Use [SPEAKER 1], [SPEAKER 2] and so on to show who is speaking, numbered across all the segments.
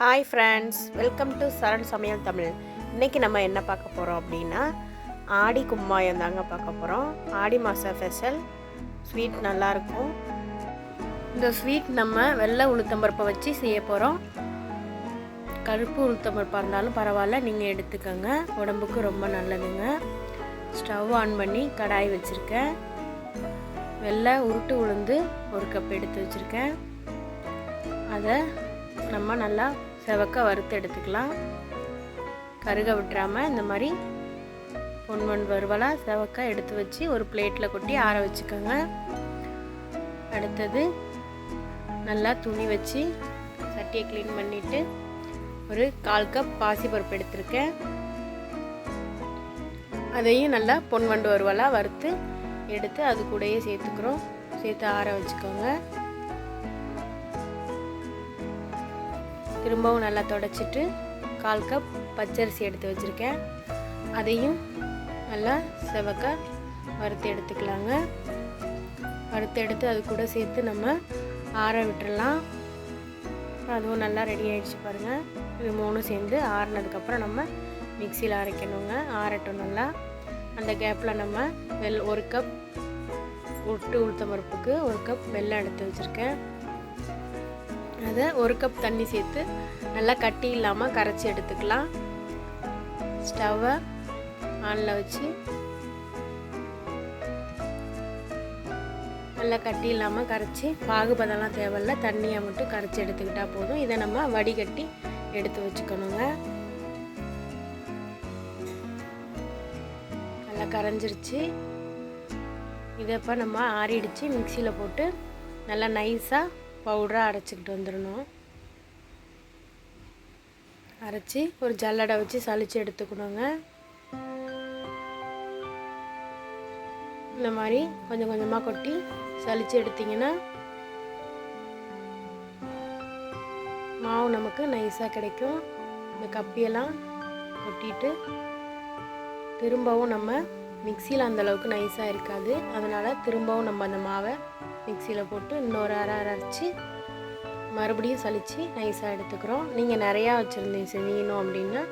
[SPEAKER 1] Hi friends welcome to Charan சமையல் தமிழ் இன்றைக்கி நம்ம என்ன பார்க்க போகிறோம் அப்படின்னா ஆடி கும்மாயம் தாங்க பார்க்க போகிறோம் ஆடி மாத ஸ்பெஷல் ஸ்வீட் நல்லாயிருக்கும் இந்த ஸ்வீட் நம்ம வெள்ளை உளுத்தம்பருப்பை வச்சு செய்ய போகிறோம் கருப்பு உளுத்தம்பருப்பாக இருந்தாலும் பரவாயில்ல. நீங்கள் எடுத்துக்கோங்க. உடம்புக்கு ரொம்ப நல்லதுங்க. ஸ்டவ் ஆன் பண்ணி கடாய் வச்சுருக்கேன். வெள்ளை உருட்டு உளுந்து ஒரு கப் எடுத்து வச்சுருக்கேன். அதை நம்ம நல்லா செவக்க வறுத்து எடுத்துக்கலாம். கருக விட்டுறாமல் இந்த மாதிரி பொன் பொன் வறுவலாக செவக்க எடுத்து வச்சு ஒரு பிளேட்டில் கொட்டி ஆற வச்சுக்கோங்க. அடுத்தது நல்லா துணி வச்சு சட்டியை க்ளீன் பண்ணிவிட்டு ஒரு கால் கப் பாசிப்பருப்பு எடுத்திருக்கேன். அதையும் நல்லா பொன் வண்டு வறுவலாக வறுத்து எடுத்து அது கூடயே சேர்த்துக்கிறோம். சேர்த்து ஆற வச்சுக்கோங்க. திரும்பவும் நல்லா தொடச்சிட்டு கால் கப் பச்சரிசி எடுத்து வச்சுருக்கேன். அதையும் நல்லா செவக்க வறுத்து எடுத்துக்கலாங்க. வறுத்து எடுத்து அது கூட சேர்த்து நம்ம ஆற விட்டுடலாம் அதுவும் நல்லா ரெடி ஆகிடுச்சு பாருங்கள் இது மூணும் சேர்ந்து ஆறினதுக்கப்புறம் நம்ம மிக்சியில் அரைக்கணுங்க. ஆறட்டும் நல்லா. அந்த கேப்பில் நம்ம வெல் ஒரு கப் உட்டு உளுத்தம் பருப்புக்கு ஒரு கப் வெல்லம் எடுத்து வச்சுருக்கேன். அதை ஒரு கப் தண்ணி சேர்த்து நல்லா கட்டி இல்லாமல் கரைச்சி எடுத்துக்கலாம். ஸ்டவ்வை ஆனில் வச்சு நல்லா கட்டி இல்லாமல் கரைச்சி பாகுபதம்லாம் தேவையில்ல தண்ணியை மட்டும் கரைச்சி எடுத்துக்கிட்டால் போதும். இதை நம்ம வடிகட்டி எடுத்து வச்சுக்கணுங்க. நல்லா கரைஞ்சிருச்சு. இதை இப்போ நம்ம ஆறிடுச்சு. மிக்சியில் போட்டு நல்லா நைஸாக பவுடராக அரைச்சிக்கிட்டு வந்துடணும். அரைச்சி ஒரு ஜல்லடை வச்சு சளிச்சு எடுத்துக்கணுங்க. இந்த மாதிரி கொஞ்சம் கொஞ்சமாக கொட்டி சளிச்சு எடுத்திங்கன்னா மாவு நமக்கு நைஸாக கிடைக்கும். இந்த கப்பியெல்லாம் கொட்டிட்டு திரும்பவும் நம்ம மிக்சியில் அந்தளவுக்கு நைஸாக இருக்காது. அதனால் திரும்பவும் நம்ம அந்த மாவை மிக்சியில் போட்டு இன்னொரு அரை அரைச்சி மறுபடியும் சலித்து நைஸாக எடுத்துக்கிறோம். நீங்கள் நிறையா வச்சுருந்தீங்க செய்யணும் அப்படின்னா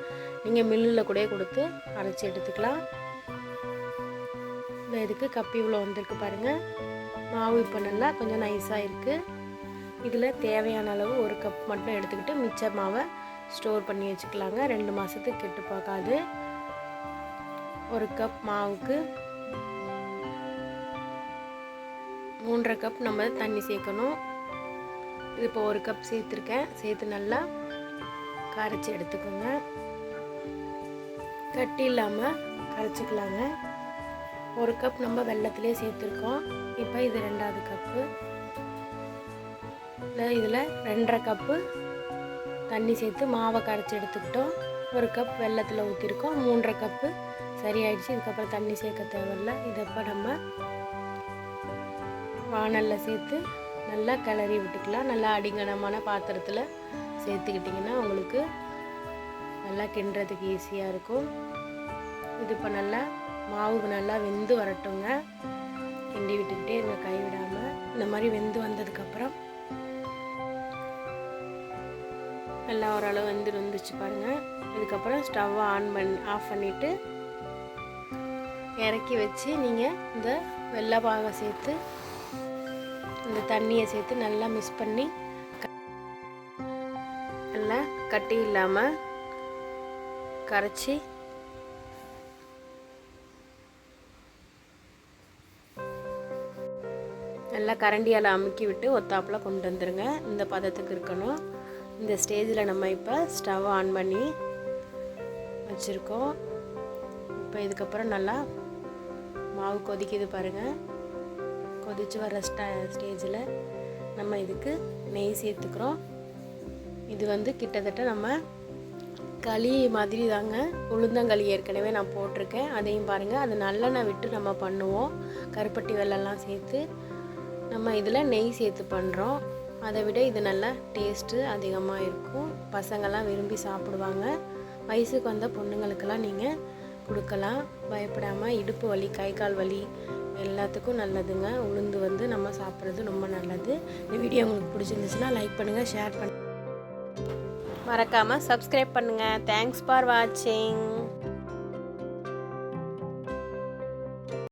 [SPEAKER 1] நீங்கள் மில்லில் கூட கொடுத்து அரைச்சி எடுத்துக்கலாம். இந்த இதுக்கு கப்பி இவ்வளோ வந்திருக்கு பாருங்கள் மாவு இப்போ நல்லா கொஞ்சம் நைஸாக இருக்குது இதில் தேவையான அளவு ஒரு கப் மட்டும் எடுத்துக்கிட்டு மிச்ச மாவை ஸ்டோர் பண்ணி வச்சுக்கலாங்க. ரெண்டு மாதத்துக்கு கெட்டு பார்க்காது ஒரு கப் மாவுக்கு மூன்றரை கப் நம்ம தண்ணி சேர்க்கணும். இது இப்போ ஒரு கப் சேர்த்துருக்கேன். சேர்த்து நல்லா கரைச்சி எடுத்துக்கோங்க. கட்டி இல்லாமல் கரைச்சிக்கலாங்க. ஒரு கப் நம்ம வெள்ளத்திலே சேர்த்துருக்கோம். இப்போ இது ரெண்டாவது கப்பு இதில் ரெண்டரை கப்பு தண்ணி சேர்த்து மாவை கரைச்சி எடுத்துக்கிட்டோம். ஒரு கப் வெள்ளத்தில் ஊற்றிருக்கோம் மூன்றரை கப்பு சரியாயிடுச்சு. இதுக்கப்புறம் தண்ணி சேர்க்க தேவையில்ல. இதப்போ நம்ம வானலில் சேர்த்து நல்லா கிளறி விட்டுக்கலாம். நல்லா அடிங்கனமான பாத்திரத்தில் சேர்த்துக்கிட்டிங்கன்னா உங்களுக்கு நல்லா கிண்டுறதுக்கு ஈஸியாக இருக்கும். இது இப்போ நல்லா மாவு நல்லா வெந்து வரட்டுங்க. கிண்டி விட்டுக்கிட்டே இருங்க கை விடாமல் இந்த மாதிரி வெந்து வந்ததுக்கப்புறம் நல்லா ஓரளவு வந்து வந்துச்சு பாருங்கள் இதுக்கப்புறம் ஸ்டவ்வை ஆன் பண்ணி ஆஃப் பண்ணிவிட்டு இறக்கி வச்சு நீங்கள் இந்த வெள்ளை பாகை சேர்த்து இந்த தண்ணியை சேர்த்து நல்லா மிக்ஸ் பண்ணி நல்லா கட்டி இல்லாமல் கரைச்சி நல்லா கரண்டியால் அமுக்கி விட்டு ஒத்தாப்பில் கொண்டு வந்துடுங்க இந்த பதத்துக்கு இருக்கணும். இந்த ஸ்டேஜில் நம்ம இப்போ ஸ்டவ் ஆன் பண்ணி வச்சுருக்கோம். இப்போ இதுக்கப்புறம் நல்லா மாவு கொதிக்குது பாருங்கள் கொதித்து வர ஸ்டா ஸ்டேஜில் நம்ம இதுக்கு நெய் சேர்த்துக்கிறோம். இது வந்து கிட்டத்தட்ட நம்ம களி மாதிரி தாங்க உளுந்தங்களி ஏற்கனவே நான் போட்டிருக்கேன். அதையும் பாருங்கள் அது நல்லெண்ணெய் விட்டு நம்ம பண்ணுவோம். கருப்பட்டி வெள்ளம்லாம் சேர்த்து நம்ம இதில் நெய் சேர்த்து பண்ணுறோம் அதை விட இது நல்லா டேஸ்ட்டு அதிகமாக இருக்கும். பசங்கள்லாம் விரும்பி சாப்பிடுவாங்க. வயசுக்கு வந்த பொண்ணுங்களுக்கெல்லாம் நீங்கள் கொடுக்கலாம். பயப்படாமல் இடுப்பு வலி கை கால் வலி எல்லாத்துக்கும் நல்லதுங்க. உளுந்து வந்து நம்ம சாப்பிட்றது ரொம்ப நல்லது. இந்த வீடியோ உங்களுக்கு பிடிச்சிருந்துச்சுன்னா லைக் பண்ணுங்கள் ஷேர் பண்ண மறக்காமல் சப்ஸ்கிரைப் பண்ணுங்கள் தேங்க்ஸ் ஃபார் வாட்சிங்